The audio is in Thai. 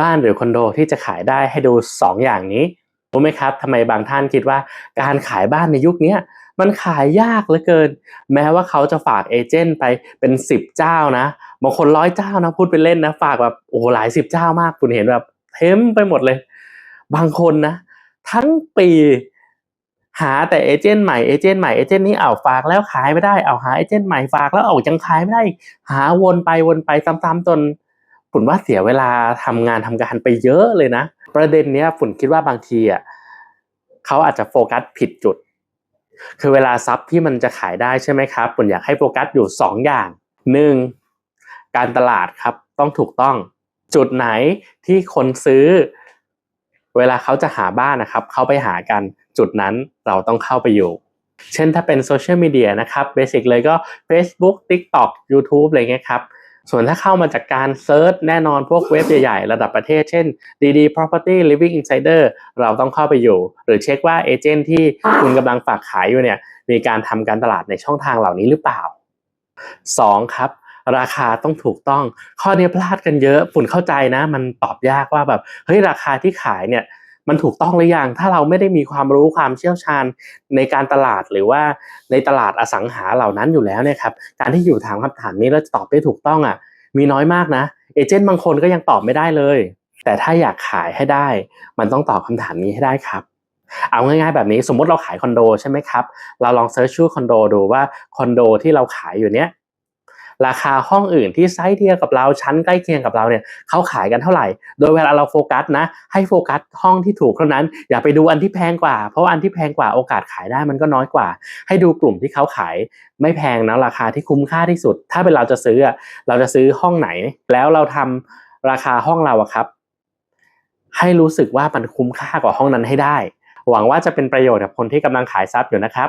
บ้านหรือคอนโดที่จะขายได้ให้ดู 2 อย่างนี้รู้ไหมครับทำไมบางท่านคิดว่าการขายบ้านในยุคนี้มันขายยากเหลือเกิน แม้ว่าเขาจะฝากเอเจนต์ไปเป็น 10 เจ้านะบางคนร้อยเจ้านะพูดเป็นเล่นนะฝากแบบโอ้หหลายสิบเจ้ามากคุณเห็นแบบเต็มไปหมดเลย บางคนนะ ทั้งปีหาแต่เอเจนต์ใหม่เอเจนต์ใหม่เอเจนต์นี้เอาฝากแล้วขายไม่ได้เอาหาเอเจนต์ใหม่ฝากแล้วเอายังขายไม่ได้ หาวนไปวนไปซ้ำๆจน ฝุ่นว่าเสียเวลาทำงานทำการไปเยอะเลยนะ ประเด็นเนี้ยฝุ่นคิดว่าบางทีอะเขาอาจจะโฟกัสผิดจุด คือเวลาซับที่มันจะขายได้ใช่ไหมครับฝุ่นอยากให้โฟกัสอยู่สองอย่างหนึ่งการตลาดครับต้องถูกต้อง จุดไหนที่คนซื้อ เวลาเขาจะหาบ้านนะครับ เขาไปหากันจุดนั้นเราต้องเข้าไปอยู่ เช่นถ้าเป็นโซเชียลมีเดียนะครับเบสิกเลยก็ Facebook TikTok YouTube อะไรเงี้ยครับ ส่วนถ้าเข้ามาจากการเซิร์ชแน่นอนพวกเว็บใหญ่ๆ ระดับประเทศ เช่น DD Property Living Insider เราต้องเข้าไปอยู่ หรือเช็คว่าเอเจนต์ที่คุณกำลังฝากขายอยู่เนี่ยมีการทำการตลาดในช่องทางเหล่านี้หรือเปล่า 2. ครับราคาต้องถูกต้อง ข้อนี้พลาดกันเยอะฝุ่นเข้าใจนะ มันตอบยากว่าแบบ เฮ้ย ราคาที่ขายเนี่ย มันถูกต้องหรือยังถ้าเราไม่ได้มีความรู้ความเชี่ยวชาญในการตลาดหรือว่าในตลาดอสังหาเหล่านั้นอยู่แล้วเนี่ยครับการที่อยู่ถามคำถามนี้แล้วตอบได้ถูกต้องอะมีน้อยมากนะเอเจนต์บางคนก็ยังตอบไม่ได้เลย แต่ถ้าอยากขายให้ได้ มันต้องตอบคำถามนี้ให้ได้ครับเอาง่ายๆแบบนี้สมมติเราขายคอนโดใช่ไหมครับ เราลองเซิร์ชชื่อคอนโดดูว่าคอนโดที่เราขายอยู่เนี้ย ราคาห้องอื่นที่ไซส์เดียวกับเราชั้นใกล้เคียงกับเราเนี่ยเขาขายกันเท่าไหร่ โดยเวลาเราโฟกัสนะ ให้โฟกัสห้องที่ถูกเท่านั้น อย่าไปดูอันที่แพงกว่า เพราะอันที่แพงกว่าโอกาสขายได้มันก็น้อยกว่า ให้ดูกลุ่มที่เขาขายไม่แพงนะราคาที่คุ้มค่าที่สุด ถ้าเป็นเราจะซื้อเราจะซื้อห้องไหน แล้วเราทำราคาห้องเราอะครับ ให้รู้สึกว่ามันคุ้มค่ากว่าห้องนั้นให้ได้ หวังว่าจะเป็นประโยชน์กับคนที่กำลังขายทรัพย์อยู่นะครับ